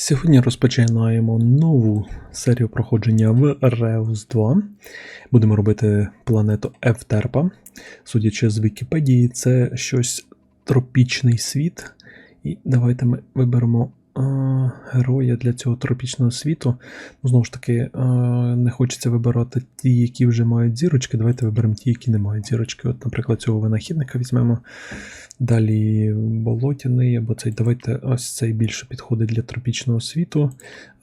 Сьогодні розпочинаємо нову серію проходження в Reus 2. Будемо робити планету Евтерпа. Судячи з Вікіпедії, це щось тропічний світ. І давайте ми виберемо героя для цього тропічного світу. Ну, Знову ж таки, не хочеться вибирати ті, які вже мають зірочки. Давайте виберемо ті, які не мають зірочки. От, наприклад, цього винахідника візьмемо. Далі болотяний, або цей. Давайте ось цей більше підходить для тропічного світу.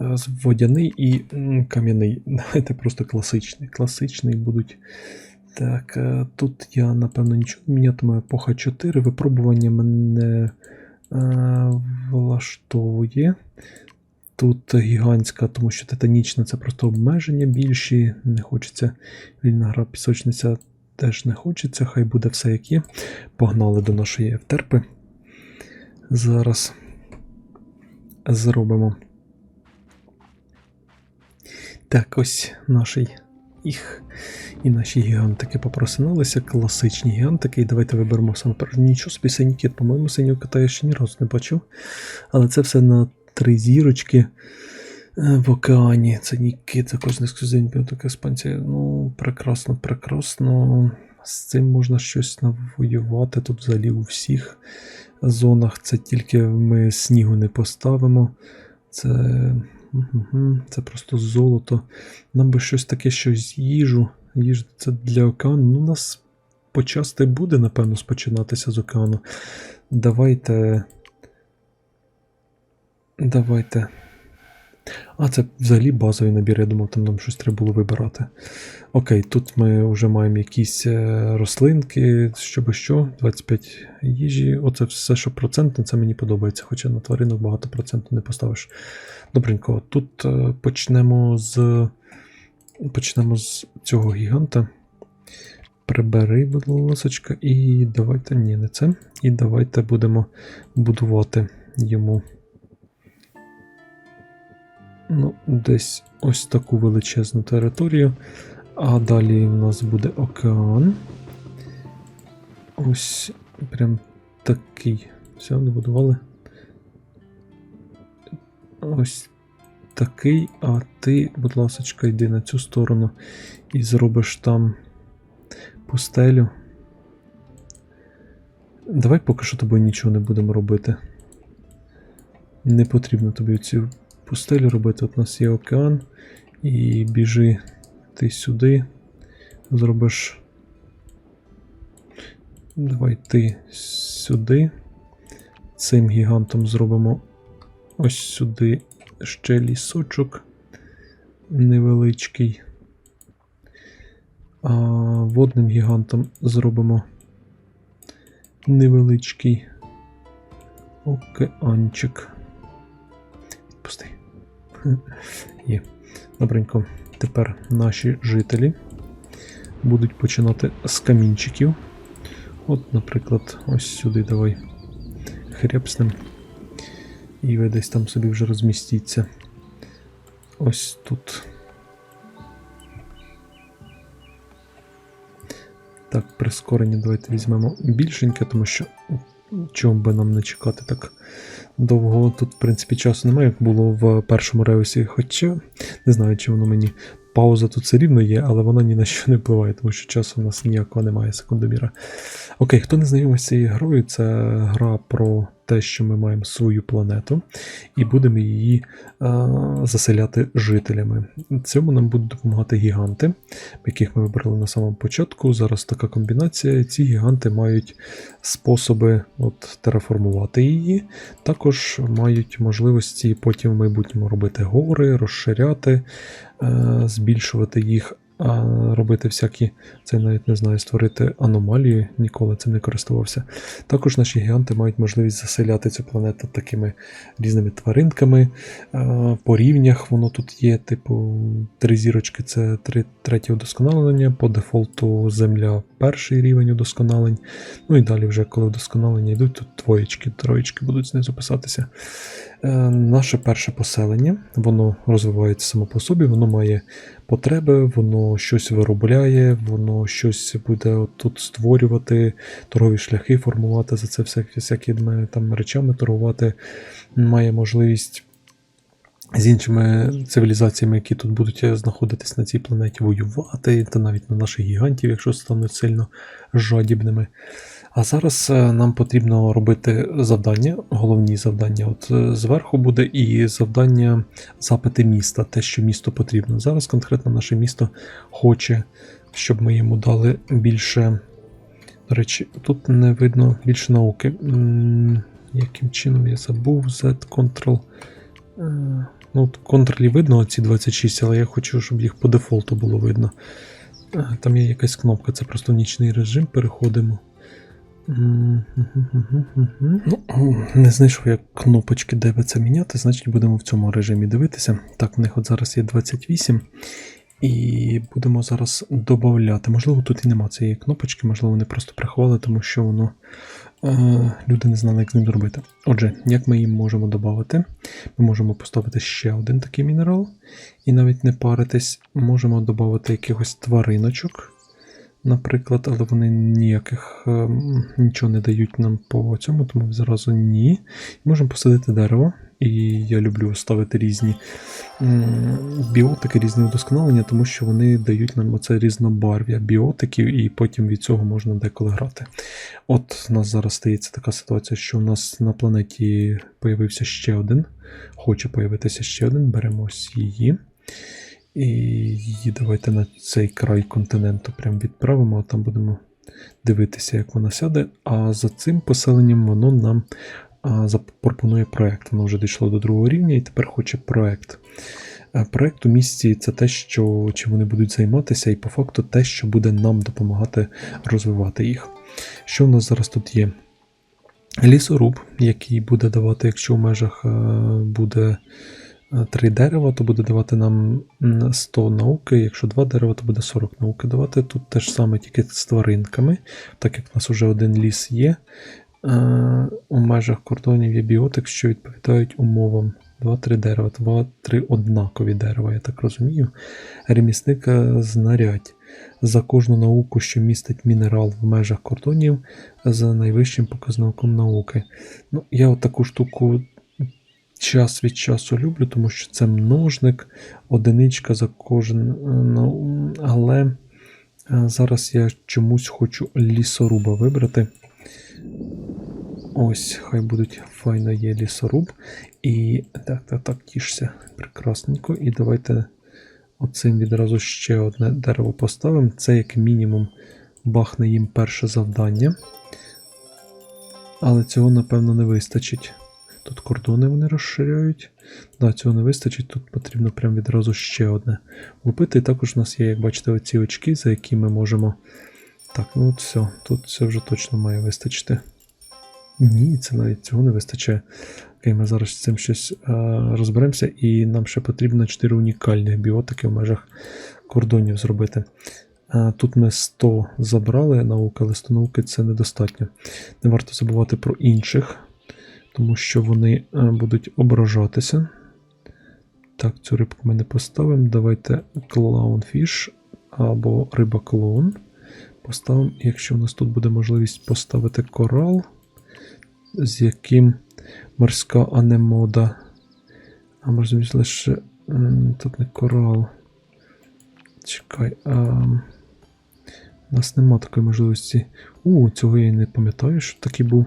Е, Водяний і кам'яний. Давайте просто класичний. Класичний будуть. Так, е, тут я, напевно, нічого не мінятиму. Епоха 4. Випробування мене е, влаштовує. Тут гігантська, тому що титанічна це просто обмеження більші. Не хочеться вільна гра пісочниця теж не хочеться, хай буде все як є. Погнали до нашої Евтерпи. Зараз зробимо. Так, ось нашій їх і наші гігантики попросиналися. Класичні гігантики. І давайте виберемо перше. Нічого собі синій по-моєму, синього кота я ще ні разу не бачив. Але це все на три зірочки. Е, В океані це Нікіт, це кожен ексклюзивний пілоток іспанці. Ну, прекрасно, прекрасно. З цим можна щось навоювати. Тут взагалі у всіх зонах. Це тільки ми снігу не поставимо. Це. Це просто золото. Нам би щось таке, щось їжу. Їжа це для океану. Ну, у нас почасти буде, напевно, спочинатися з океану. Давайте. Давайте. А, це взагалі базовий набір, я думав, там нам щось треба було вибирати. Окей, тут ми вже маємо якісь е, рослинки, щоби що, 25 їжі. Оце все, що процентне, це мені подобається, хоча на тваринок багато проценту не поставиш. Добренько, тут е, почнемо з. Почнемо з цього гіганта. Прибери, будь ласочка, і давайте. Ні, не це. І давайте будемо будувати йому. Ну, десь ось таку величезну територію. А далі у нас буде океан. Ось прям такий. Все, добудували. Ось такий, а ти, будь ласка, йди на цю сторону і зробиш там пустелю. Давай поки що тобою нічого не будемо робити. Не потрібно тобі цю пустелю робити. От у нас є океан. І біжи ти сюди. Зробиш. Давай ти сюди. Цим гігантом зробимо ось сюди ще лісочок невеличкий. А водним гігантом зробимо невеличкий океанчик. Є. Добренько. Тепер наші жителі будуть починати з камінчиків. От, наприклад, ось сюди давай хрепснем. І ви десь там собі вже розмістіться. Ось тут. Так, прискорення давайте візьмемо більшеньке, тому що чому би нам не чекати так довго. Тут, в принципі, часу немає, як було в першому реусі. Хоча не знаю, чи воно мені. Пауза тут все рівно є, але вона ні на що не впливає, тому що часу в нас ніякого немає секундоміра. Окей, хто не знайомий з цією грою, це гра про те, що ми маємо свою планету, і будемо її а, заселяти жителями. Цьому нам будуть допомагати гіганти, яких ми вибрали на самому початку. Зараз така комбінація. Ці гіганти мають способи от, тераформувати її, також мають можливості потім в майбутньому робити гори, розширяти, е, збільшувати їх. Робити всякі, це навіть не знаю, створити аномалії, ніколи цим не користувався. Також наші гіганти мають можливість заселяти цю планету такими різними тваринками. По рівнях воно тут є, типу, три зірочки це три, третє удосконалення, по дефолту Земля перший рівень удосконалень. Ну і далі, вже коли удосконалення йдуть, тут двоєчки, троєчки будуть знизу писатися. Е, Наше перше поселення, воно розвивається само по собі, воно має потреби, воно щось виробляє, воно щось буде тут створювати, торгові шляхи формувати за це всякі, всякими там речами торгувати, має можливість з іншими цивілізаціями, які тут будуть е, знаходитись на цій планеті, воювати, та навіть на наших гігантів, якщо стануть сильно жадібними. А зараз е, нам потрібно робити завдання, головні завдання. От е, зверху буде і завдання запити міста, те, що місту потрібно. Зараз конкретно наше місто хоче, щоб ми йому дали більше. До речі, тут не видно більше науки. Яким чином я забув Z Ctrl. Е, Ну, от контролі видно ці 26, але я хочу, щоб їх по дефолту було видно. Там є якась кнопка, це просто в нічний режим переходимо. Не знайшов я кнопочки, де би це міняти, значить будемо в цьому режимі дивитися. Так, в них от зараз є 28. І будемо зараз додати. Можливо, тут і нема цієї кнопочки, можливо, вони просто приховали, тому що воно е, люди не знали, як з ним зробити. Отже, як ми їм можемо додати? Ми можемо поставити ще один такий мінерал, і навіть не паритись, можемо додати якихось твариночок, наприклад, але вони ніяких ем, нічого не дають нам по цьому, тому зразу ні. Можемо посадити дерево. І я люблю ставити різні біотики, різні удосконалення, тому що вони дають нам оце різнобарв'я біотиків, і потім від цього можна деколи грати. От у нас зараз стається така ситуація, що у нас на планеті появився ще один. Хоче появитися ще один. Беремо її. І її давайте на цей край континенту прям відправимо, а там будемо дивитися, як вона сяде. А за цим поселенням воно нам а, запропонує проект. Воно вже дійшло до другого рівня і тепер хоче проект. Е, Проект у місті це те, що чим вони будуть займатися, і по факту те, що буде нам допомагати розвивати їх. Що в нас зараз тут є? Лісоруб, який буде давати, якщо в межах е, буде 3 дерева, то буде давати нам 100 науки. Якщо 2 дерева, то буде 40 науки давати. Тут те ж саме тільки з тваринками, так як в нас вже один ліс є. Е, У межах кордонів є біотик, що відповідають умовам. 2-3 дерева, 2-3 однакові дерева, я так розумію. Ремісника знарядь. За кожну науку, що містить мінерал в межах кордонів, за найвищим показником науки. Ну, я от таку штуку час від часу люблю, тому що це множник, одиничка за кожен. е, Але е, зараз я чомусь хочу лісоруба вибрати. Ось, хай будуть файно є лісоруб. І так, так, так, тішся. Прекрасненько. І давайте оцим відразу ще одне дерево поставимо. Це як мінімум бахне їм перше завдання. Але цього, напевно, не вистачить. Тут кордони вони розширяють. Да, цього не вистачить, тут потрібно прям відразу ще одне лупити. І також у нас є, як бачите, оці очки, за які ми можемо. Так, ну от все, тут це вже точно має вистачити. Ні, це навіть цього не вистачає. Окей, ми зараз з цим щось е, розберемося, і нам ще потрібно 4 унікальних біотики в межах кордонів зробити. Е, тут ми 100 забрали науки, але 100 науки це недостатньо. Не варто забувати про інших, тому що вони е, будуть ображатися. Так, цю рибку ми не поставимо. Давайте clownfish або риба клоун. Поставимо, якщо у нас тут буде можливість поставити корал з яким морська анемода. А може лише. м, Тут не корал. Чекай. А... У нас нема такої можливості. У, цього я і не пам'ятаю, що такий був.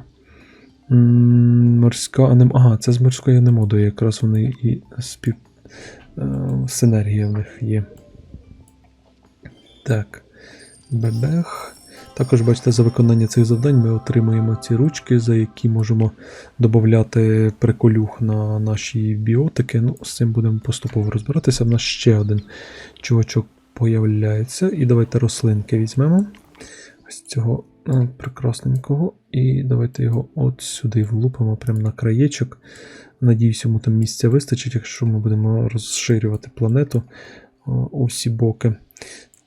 Морська анем... Ага, це з морською анемодою якраз вони і спів. е, Синергія в них є. Так. Бебех. Також, бачите, за виконання цих завдань ми отримуємо ці ручки, за які можемо додати приколюх на наші біотики. Ну, з цим будемо поступово розбиратися. В нас ще один чувачок появляється. І давайте рослинки візьмемо. Ось цього прекрасненького. І давайте його от сюди влупимо, прямо на краєчок. Надіюсь, йому там місця вистачить, якщо ми будемо розширювати планету е, у всі боки.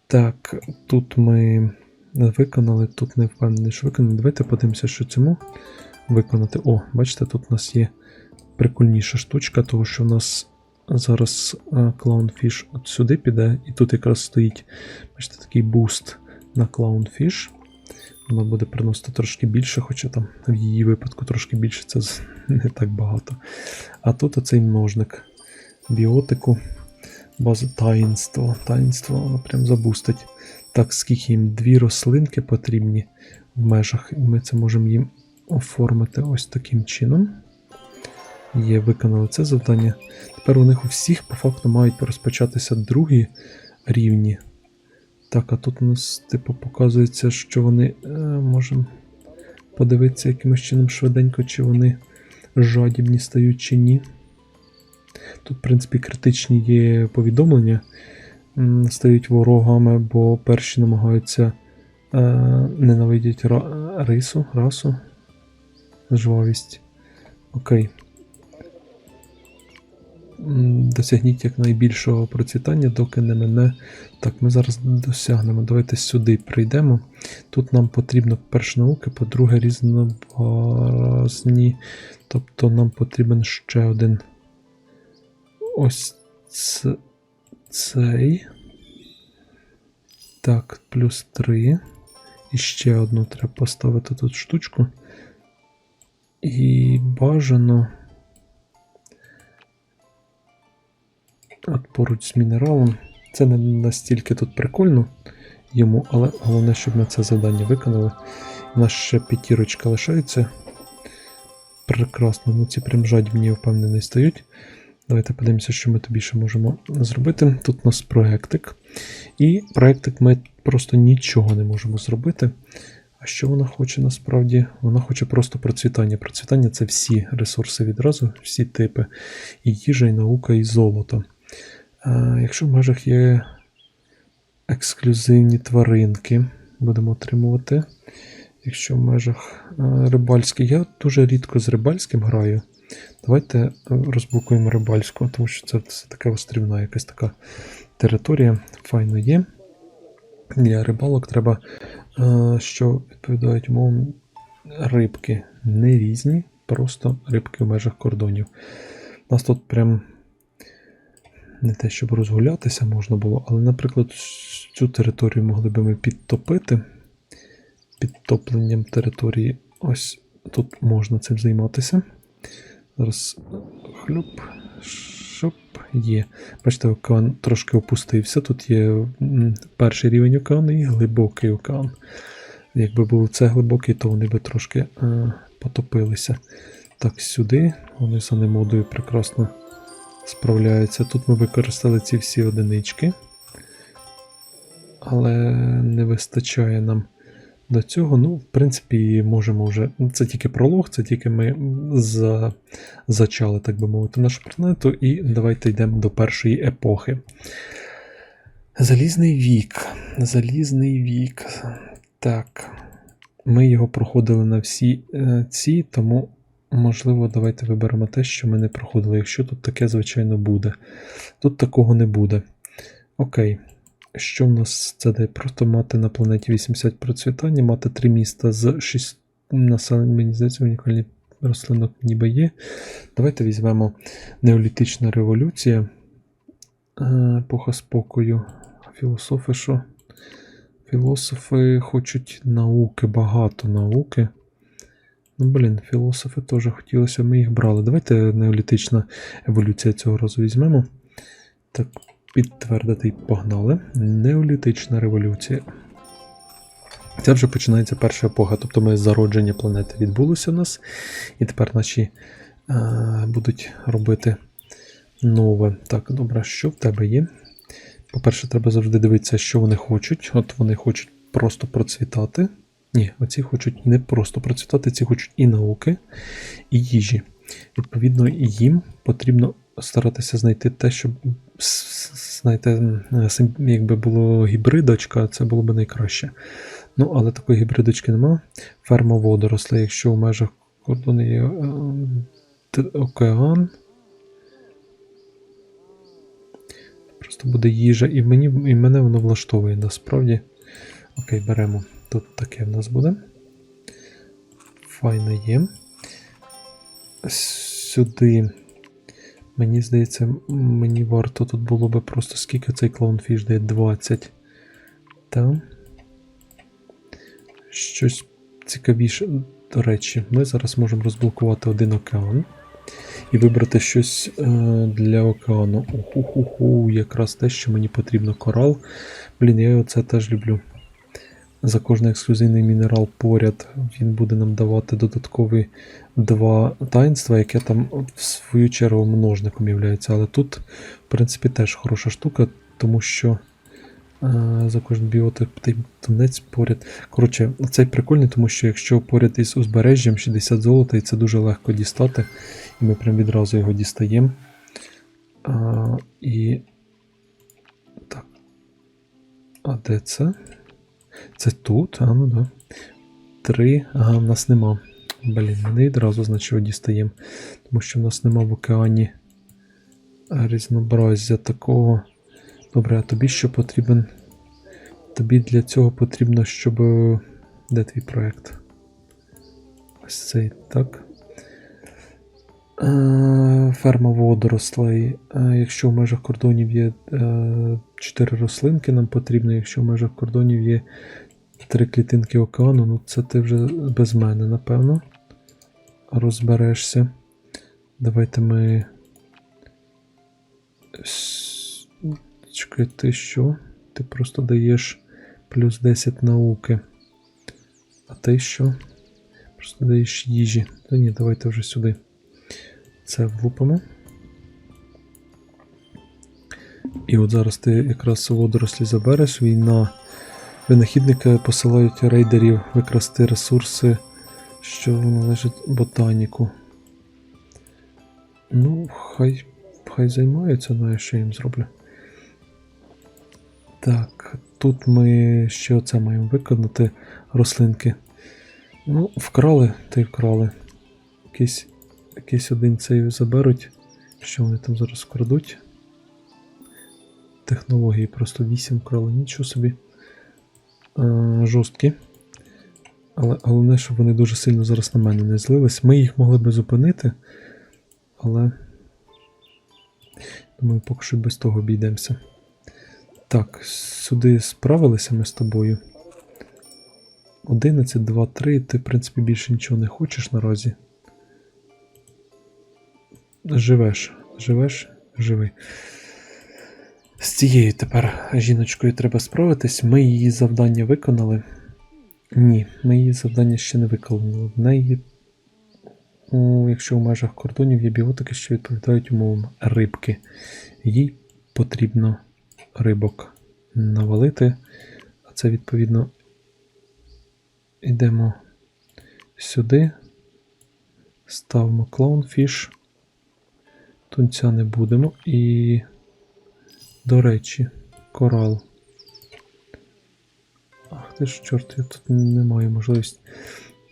Так, тут ми виконали, тут не впевнений, що виконали. Давайте подивимося, що цьому виконати. О, бачите, тут у нас є прикольніша штучка, тому що в нас зараз е, Clownfish от сюди піде, і тут якраз стоїть, бачите, такий буст на Clownfish. Вона буде приносити трошки більше, хоча там в її випадку трошки більше це не так багато. А тут оцей множник біотику. База таїнство. Таїнство, прям забустить. Так, скільки їм дві рослинки потрібні в межах, і ми це можемо їм оформити ось таким чином. Є, виконали це завдання. Тепер у них у всіх по факту мають розпочатися другі рівні. Так, а тут у нас, типу, показується, що вони е, можемо подивитися якимось чином швиденько, чи вони жадібні стають чи ні. Тут, в принципі, критичні є повідомлення. Стають ворогами, бо перші намагаються е, ненавидять рису, расу, жвавість. Окей. Досягніть якнайбільшого процвітання, доки не мене. Так, ми зараз досягнемо. Давайте сюди прийдемо. Тут нам потрібно, по-перше, науки, по-друге, різнообразні. Тобто нам потрібен ще один. Ось цей. Так, плюс 3. І ще одну треба поставити тут штучку. І бажано. От поруч з мінералом. Це не настільки тут прикольно йому, але головне, щоб ми це завдання виконали. У нас ще п'ятірочка лишається. Прекрасно, ну ці прям жадібні, я впевнений, стають. Давайте подивимося, що ми тобі ще можемо зробити. Тут у нас проектик. І проектик ми просто нічого не можемо зробити. А що вона хоче насправді? Вона хоче просто процвітання. Процвітання це всі ресурси відразу, всі типи. І їжа, і наука, і золото. А, якщо в межах є ексклюзивні тваринки, будемо отримувати. Якщо в межах е, рибальських, я дуже рідко з рибальським граю. Давайте е, розблокуємо рибальську, тому що це все така острівна якась така територія. Файно є. Для рибалок треба, е, що відповідають умовам рибки не різні, просто рибки в межах кордонів. У нас тут прям не те, щоб розгулятися можна було, але, наприклад, цю територію могли би ми підтопити. Підтопленням території. Ось тут можна цим займатися. Зараз хлюп, шуп, є. Бачите, океан трошки опустився. Тут є перший рівень океану і глибокий океан. Якби був це глибокий, то вони би трошки е, потопилися. Так, сюди вони за немодою прекрасно справляються. Тут ми використали ці всі одинички. Але не вистачає нам до цього. Ну, в принципі, можемо вже. ну, Це тільки пролог, це тільки ми за, зачали, так би мовити, нашу планету. І давайте йдемо до першої епохи. Залізний вік. Залізний вік. Так. Ми його проходили на всі е, ці, тому, можливо, давайте виберемо те, що ми не проходили. Якщо тут таке, звичайно, буде. Тут такого не буде. Окей. Що в нас це дає? Просто мати на планеті 80 процвітання, мати три міста з 6 населенням, мені здається, унікальні рослинок ніби є. Давайте візьмемо неолітична революція. Е, Епоха спокою. Філософи що? Філософи хочуть науки, багато науки. Ну, блін, філософи теж хотілося, ми їх брали. Давайте неолітична еволюція цього разу візьмемо. Так, підтвердити і погнали. Неолітична революція. Це вже починається перша епоха, тобто ми зародження планети відбулося у нас, і тепер наші е, будуть робити нове. Так, добре, що в тебе є? По-перше, треба завжди дивитися, що вони хочуть. От вони хочуть просто процвітати. Ні, оці хочуть не просто процвітати, ці хочуть і науки, і їжі. Відповідно, їм потрібно старатися знайти те, щоб знаєте, якби було гібридочка, це було б найкраще. Ну, але такої гібридочки нема. Ферма водорослей, якщо в межах кордону є е, океан. Просто буде їжа, і, мені, і мене воно влаштовує насправді. Окей, беремо. Тут таке в нас буде. Файно є. Сюди. Мені здається, мені варто тут було би просто скільки цей клоунфіш дає 20. Та. Щось цікавіше. До речі, ми зараз можемо розблокувати один океан. і вибрати щось е, для океану. Уху-ху-ху, якраз те, що мені потрібно. Корал. Блін, я оце теж люблю. За кожний ексклюзивний мінерал поряд він буде нам давати додаткові два таїнства, яке там в свою чергу множником являється. Але тут, в принципі, теж хороша штука, тому що е, за кожен біотик тунець поряд. Коротше, цей прикольний, тому що якщо поряд із узбережжям 60 золота, і це дуже легко дістати, і ми прям відразу його дістаємо. А, і. А де це? Це тут? А, ну да. Три. Ага, в нас нема. Блін, не відразу, значить, дістаємо. Тому що в нас нема в океані різнообразя такого. Добре, а тобі що потрібен? Тобі для цього потрібно, щоб. е, Де твій проєкт? Ось цей, так. Е, Ферма водорослей. Е, Якщо в межах кордонів є 4 рослинки, нам потрібно, якщо в межах кордонів є 3 клітинки океану, ну це ти вже без мене, напевно. Розберешся. Давайте ми. Чекай, ти що? Ти просто даєш плюс 10 науки. А ти що? Просто даєш їжі. Та ні, давайте вже сюди. Це влупимо. І от зараз ти якраз водорослі забереш. Війна. Винахідники посилають рейдерів викрасти ресурси, що належать ботаніку. Ну, хай, хай займаються, ну я що їм зроблю. Так, тут ми ще оце маємо виконати рослинки. Ну, вкрали, та й вкрали. Якийсь, якийсь один цей заберуть. Що вони там зараз вкрадуть? Технології просто 8 вкрали, нічого собі. Е, жорсткі. Але головне, щоб вони дуже сильно зараз на мене не злились. Ми їх могли би зупинити, але. Думаю, поки що без того обійдемося. Так, сюди справилися ми з тобою. 11, 2, 3. Ти, в принципі, більше нічого не хочеш наразі. Живеш, живеш, живи. З цією тепер жіночкою треба справитись. Ми її завдання виконали. Ні, ми її завдання ще не виконали. В неї, якщо в межах кордонів є біотики, що відповідають умовам рибки. Їй потрібно рибок навалити. А це відповідно йдемо сюди. Ставимо клаунфіш. Тунця не будемо. І, до речі, корал. Ах ти ж, чорт, я тут не маю можливості.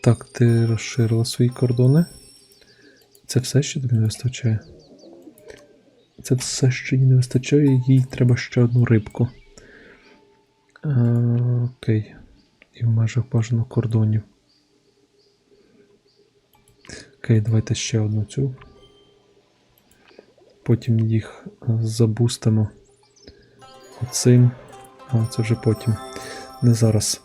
Так, ти розширила свої кордони. Це все, що тобі не вистачає. Це все, що їй не вистачає, їй треба ще одну рибку. А, окей. І в межах бажано кордонів. Окей, давайте ще одну цю. Потім їх е, забустимо оцим. А, це вже потім. Не зараз.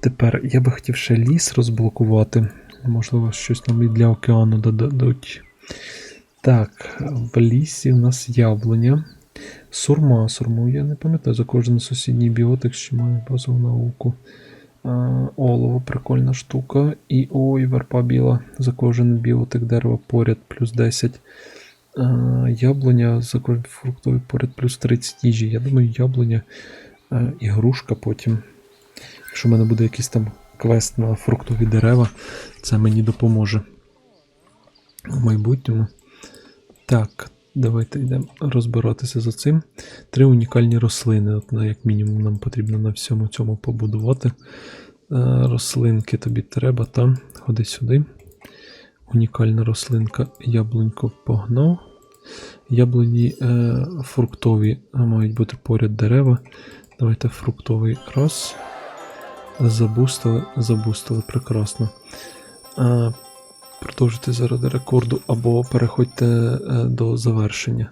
Тепер я би хотів ще ліс розблокувати. Можливо, щось нам і для океану додадуть. Так, в лісі у нас яблуня. Сурма. Сурму я не пам'ятаю за кожен сусідній біотик, що має базову науку. А, Олово, прикольна штука. І ой, верпа біла. За кожен біотик дерева поряд плюс 10. А, Яблуня за фруктовий поряд плюс 30 їжі. Я думаю, яблуня а, і грушка потім. Якщо в мене буде якийсь там квест на фруктові дерева, це мені допоможе в майбутньому. Так, давайте йдемо розбиратися за цим. Три унікальні рослини. От, як мінімум, нам потрібно на всьому цьому побудувати. Е, рослинки тобі треба, там. Ходи сюди. Унікальна рослинка, яблунько погнав. Яблуні е, фруктові мають бути поряд дерева. Давайте фруктовий раз. Забустили, забустили, прекрасно. Е, продовжуйте заради рекорду або переходьте е, до завершення.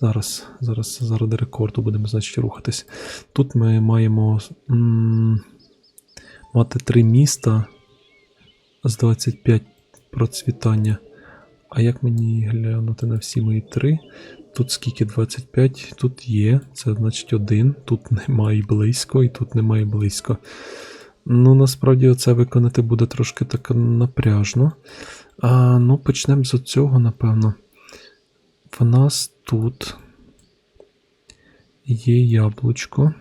Зараз, зараз заради рекорду будемо, значить, рухатись. Тут ми маємо м, мати три міста з 25 процвітання. А як мені глянути на всі мої три? Тут скільки 25, тут є, це значить один, тут немає близько, і тут немає близько. Ну, насправді, оце виконати буде трошки так напряжно. А, ну, почнемо з цього, напевно. В нас тут є яблучко.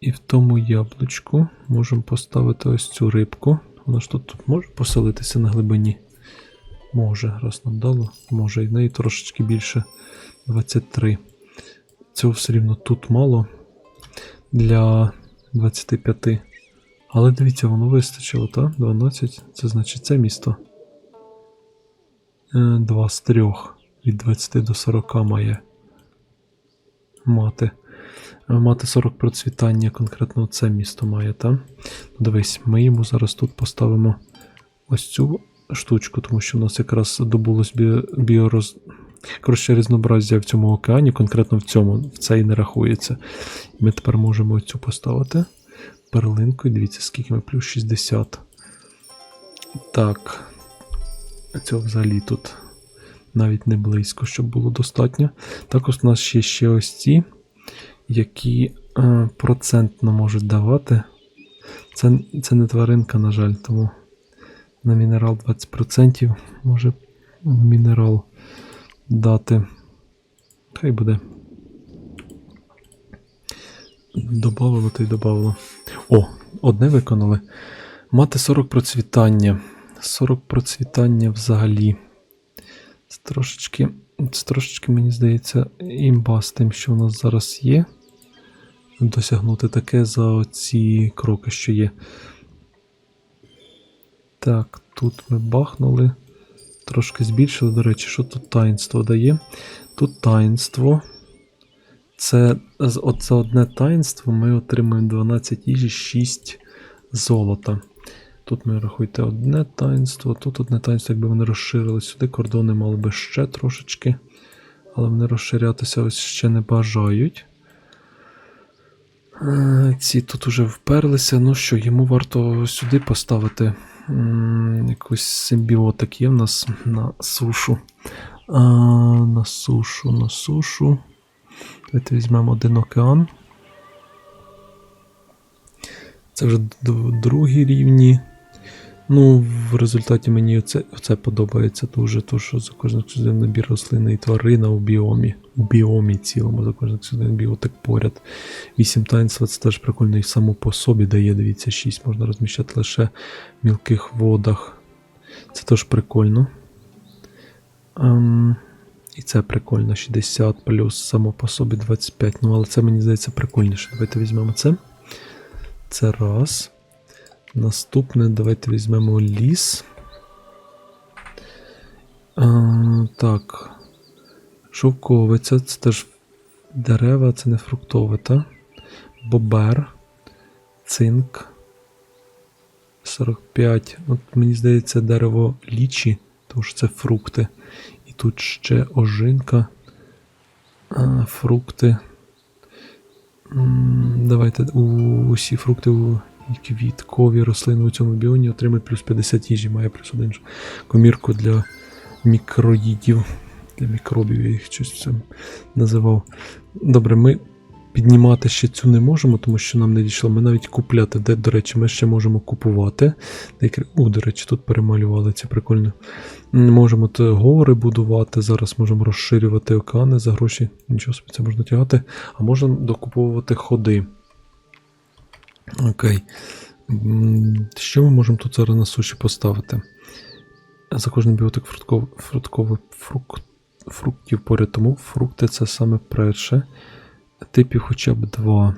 І в тому яблучку можемо поставити ось цю рибку. Вона ж тут, може поселитися на глибині? Може, раз нам дало. Може, і в неї трошечки більше 23. Цього все рівно тут мало для 25. Але дивіться, воно вистачило, так? 12. Це значить це місто. 2 з 3. Від 20 до 40 має мати. Е, Мати 40 процвітання, конкретно це місто має, так? Дивись, ми йому зараз тут поставимо ось цю штучку, тому що в нас якраз добулось бі... біороз... Коротше, різнообразя в цьому океані, конкретно в цьому, в цей не рахується. Ми тепер можемо цю поставити. Перлинку, і дивіться, скільки ми плюс 60. Так. Цього взагалі тут навіть не близько, щоб було достатньо. Також у нас ще, ще ось ці, які е, процентно можуть давати. Це, це не тваринка, на жаль, тому на мінерал 20% може мінерал дати. Хай буде. Добавило то й добавило. О, одне виконали. Мати 40 процвітання. 40 процвітання взагалі. Це трошечки, це трошечки, мені здається, імба з тим, що у нас зараз є. Досягнути таке за ці кроки, що є. Так, тут ми бахнули. Трошки збільшили, до речі, що тут таїнство дає? Тут таїнство. Це за одне таїнство ми отримуємо 12 їжі, 6 золота. Тут ми рахуйте одне таїнство, тут одне таїнство, якби вони розширили сюди, кордони мали би ще трошечки. Але вони розширятися ось ще не бажають. Е, Ці тут уже вперлися. Ну що, йому варто сюди поставити якийсь симбіотик є в нас на сушу. А, на сушу, на сушу. Давайте візьмемо один океан. Це вже другі рівні. Ну, в результаті мені оце, оце подобається дуже, то що за кожен ексклюзивний набір рослини і тварина у біомі. У біомі цілому, за кожен ексклюзивний біотик поряд. 8 таїнства це теж прикольно і само по собі дає, дивіться, 6 можна розміщати лише в мілких водах. Це теж прикольно. Ем, і це прикольно, 60 плюс само по собі 25. Ну, але це мені здається прикольніше. Давайте візьмемо це. Це раз. Наступне, давайте візьмемо ліс. А, так. Шовковиця, це теж дерева, це не фруктове, та? Бобер. Цинк. 45. От мені здається, дерево лічі, тому що це фрукти. І тут ще ожинка. А, фрукти. Давайте усі фрукти квіткові рослини у цьому біоні отримають плюс 50 їжі, має плюс один комірку для мікроїдів. Для мікробів я їх щось це називав. Добре, ми піднімати ще цю не можемо, тому що нам не дійшло. Ми навіть купляти, де, до речі, ми ще можемо купувати. О, до речі, тут перемалювали це прикольно. Можемо гори будувати. Зараз можемо розширювати океани за гроші. Нічого собі це можна тягати. А можна докуповувати ходи. Окей. Що ми можемо тут зараз на суші поставити? За кожен біотик фруктов, фрукт, фруктів поряд, тому фрукти це саме перше. Типів хоча б два.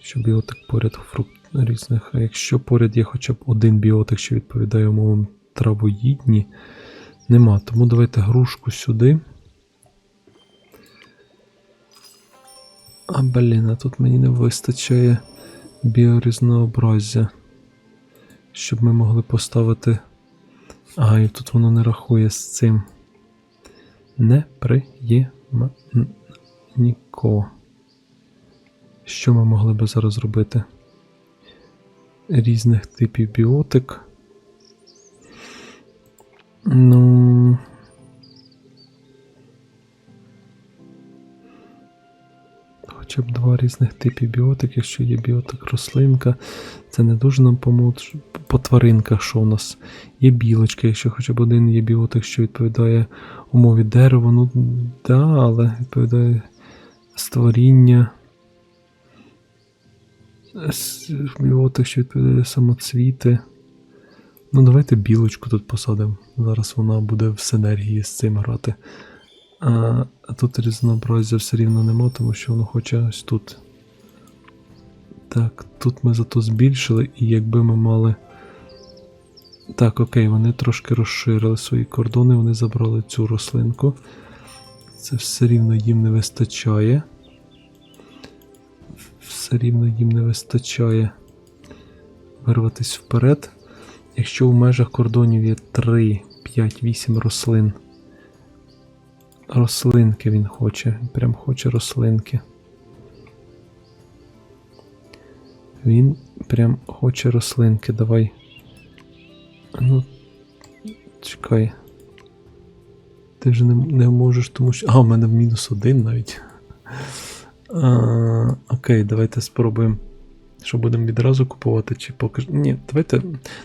Що біотик поряд фрукт різних. А якщо поряд є хоча б один біотик, що відповідає умовам травоїдні, нема. Тому давайте грушку сюди. А, блін, а тут мені не вистачає біорізнообразя. Щоб ми могли поставити. А, і тут воно не рахує з цим. Неприємніко. Що ми могли би зараз зробити? Різних типів біотик. Ну. Хоча б два різних типів біотик, якщо є біотик рослинка, це не дуже нам поможе. По тваринках, що у нас є білочки, якщо хоча б один є біотик, що відповідає умові дерева, ну да, але відповідає створіння. Біотик, що відповідає самоцвіти. Ну, давайте білочку тут посадимо. Зараз вона буде в синергії з цим грати. А, тут різнообразя все рівно нема, тому що воно хоче ось тут. Так, тут ми зато збільшили, і якби ми мали. Так, окей, вони трошки розширили свої кордони, вони забрали цю рослинку. Це все рівно їм не вистачає. Все рівно їм не вистачає вирватися вперед. Якщо в межах кордонів є 3, 5, 8 рослин. Рослинки він хоче. Прям хоче рослинки. Він прям хоче рослинки. Давай. Ну. Чекай. Ти вже не, не можеш, тому що. А, у мене мінус один навіть. А, окей, давайте спробуємо. Що будемо відразу купувати, чи поки. Ні, давайте.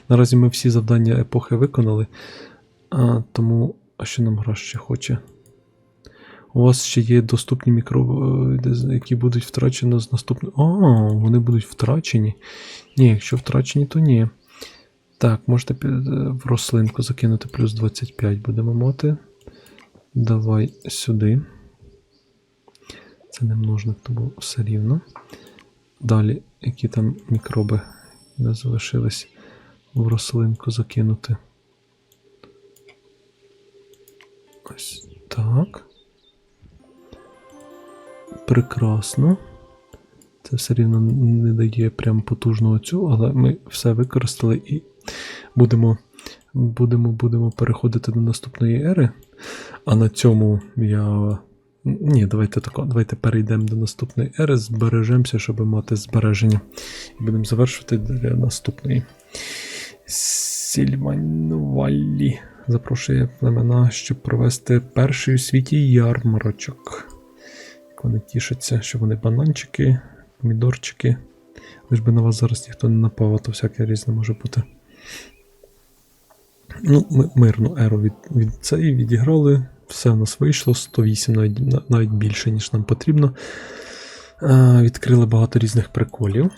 Наразі ми всі завдання епохи виконали. А, тому. А що нам гра ще хоче? У вас ще є доступні мікроби, які будуть втрачені з наступним. А, вони будуть втрачені. Ні, якщо втрачені, то ні. Так, можете в рослинку закинути плюс 25 будемо мати. Давай сюди. Це не множник, тому все рівно. Далі, які там мікроби не залишились в рослинку закинути. Ось так. Прекрасно. Це все рівно не дає прям потужного цю, але ми все використали і будемо, будемо, будемо переходити до наступної ери. А на цьому я. Ні, давайте тако, давайте перейдемо до наступної ери, збережемося, щоб мати збереження. І будемо завершувати для наступної. Сільманваллі запрошує племена, щоб провести перший у світі ярмарочок. Вони тішаться, що вони бананчики, помідорчики. Лиш би на вас зараз ніхто не напав, а то всяке різне може бути. Ну, ми мирну еру від, від цієї відіграли. Все в нас вийшло, 108 навіть, навіть більше, ніж нам потрібно. Е, відкрили багато різних приколів.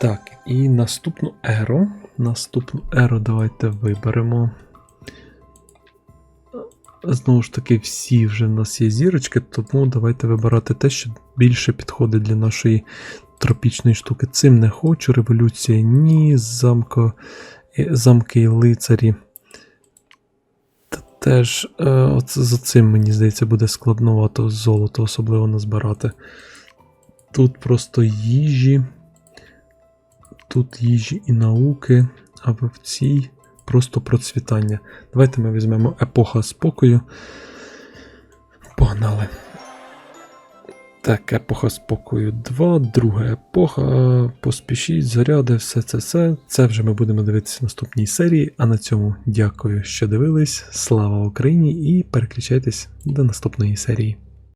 Так, і наступну еру. Наступну еру давайте виберемо. Знову ж таки, всі вже в нас є зірочки, тому давайте вибирати те, що більше підходить для нашої тропічної штуки. Цим не хочу. Революція ні, замко, е, замки і лицарі. Теж е, от за цим, мені здається, буде складновато золото особливо назбирати. Тут просто їжі. Тут їжі і науки, а в цій просто процвітання. Давайте ми візьмемо епоха спокою. Погнали. Так, епоха спокою 2, друга епоха. Поспішіть, заряди, все це все. Це вже ми будемо дивитися в наступній серії. А на цьому дякую, що дивились. Слава Україні! І переключайтесь до наступної серії.